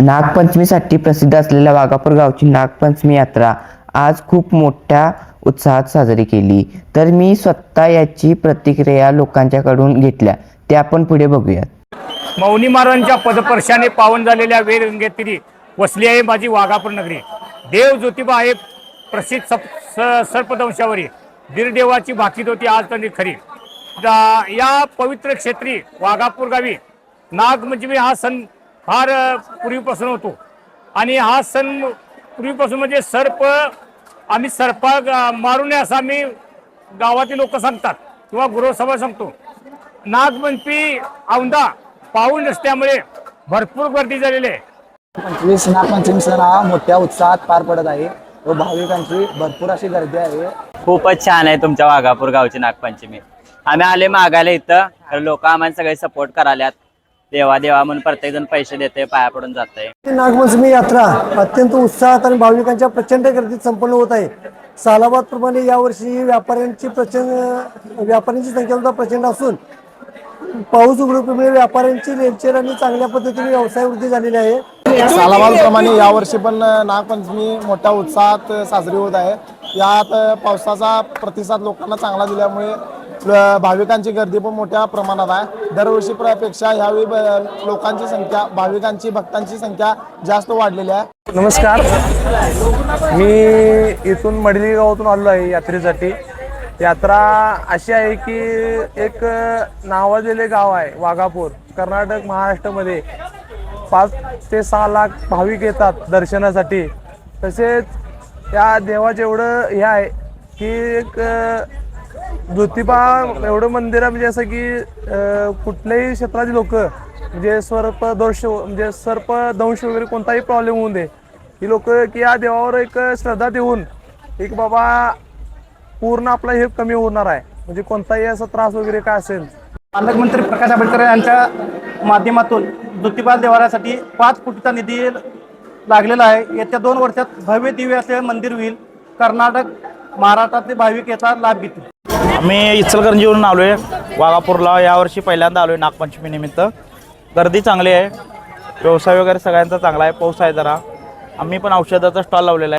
नागपंचमीसाठी प्रसिद्ध असलेल्या वाघापूर गावची नागपंचमी यात्रा आज खूप मोठ्या उत्साहात साजरी केली. तर मी स्वतः याची प्रतिक्रिया लोकांच्याकडून घेतल्या. ते आपण पुढे बघूयात. मौनी महाराजांच्या पदपर्शाने पावन झालेल्या वेदगंगेतिरी वसली आहे माझी वाघापूर नगरी. देव ज्योतिबा आहे प्रसिद्ध सप स सर्पदंशावरी दीरदेवाची भाकीत होती आज तरी खरी. जा- या पवित्र क्षेत्री वाघापूर गावी नागपंचमी हा सण फार पूर्वीपासून होतो. आणि हा सण पूर्वीपासून म्हणजे सर्प आम्ही सर्पा मारू नये असं आम्ही गावातील लोक सांगतात किंवा गृहसभा सांगतो. नागपंचमी औंधा पाऊल नसल्यामुळे भरपूर गर्दी झालेली आहे. पंचवीस नागपंचमी सण हा मोठ्या उत्साहात पार पडत आहे व भाविकांची भरपूर अशी गर्दी आहे. खूपच छान आहे तुमच्या वाघापूर गावची नागपंचमी. आम्ही आले मागायला इथं लोक आम्हाला सगळे सपोर्ट कराल्यात देवा देवा म्हणून प्रत्येक जण पैसे देते पाया पडून जाते ही नागपंचमी यात्रा अत्यंत उत्साहात आणि भाविकांच्या प्रचंड गर्दीत संपन्न होत आहे. सालाबाद प्रमाणे यावर्षी व्यापाऱ्यांची प्रचंड व्यापाऱ्यांची संख्या सुद्धा प्रचंड असून पाऊस उघडीमुळे व्यापाऱ्यांची रेलचेल आणि चांगल्या पद्धतीने व्यवसाय वृद्धी झालेली आहे. सालाबादप्रमाणे यावर्षी पण नागपंचमी मोठ्या उत्साहात साजरी होत आहे. यात पावसाचा प्रतिसाद लोकांना चांगला दिल्यामुळे भाविकांची गर्दी पण मोठ्या प्रमाणात आहे. दरवर्षी पेक्षा यावेळी ब- लोकांची संख्या भाविकांची भक्तांची संख्या जास्त वाढलेली आहे. नमस्कार. मी इथून मडली गावातून आलो आहे यात्रेसाठी. यात्रा अशी आहे की एक नावाजलेले गाव आहे वाघापूर कर्नाटक महाराष्ट्रामध्ये. पाच ते सहा लाख भाविक येतात दर्शनासाठी. तसेच या देवाचं एवढं हे आहे की एक ज्योतिबा एवढं मंदिर आहे म्हणजे असं की कुठल्याही क्षेत्रातील लोक म्हणजे सर्प दोष म्हणजे सर्प दंश वगैरे कोणताही प्रॉब्लेम होऊ दे ही लोक की या देवावर एक श्रद्धा देऊन एक बाबा पूर्ण आपला हे कमी होणार आहे. म्हणजे कोणताही असा त्रास वगैरे काय असेल. पालकमंत्री प्रकाश आंबेडकर यांच्या माध्यमातून ज्योतिबा देवाऱ्यासाठी पाच कोटीचा निधी लागलेला आहे. येत्या दोन वर्षात भव्य दिव्य असे मंदिर होईल. कर्नाटक महाराष्ट्रातले भाविक याचा लाभ घेतील. आम्ही इचलकरंजीवरून आलो आहे वाघापूरला यावर्षी पहिल्यांदा आलो आहे नागपंचमी निमित्त. गर्दी चांगली आहे. व्यवसाय वगैरे सगळ्यांचा चांगला आहे. पाऊस आहे जरा. आम्ही पण औषधाचा स्टॉल लावलेला आहे.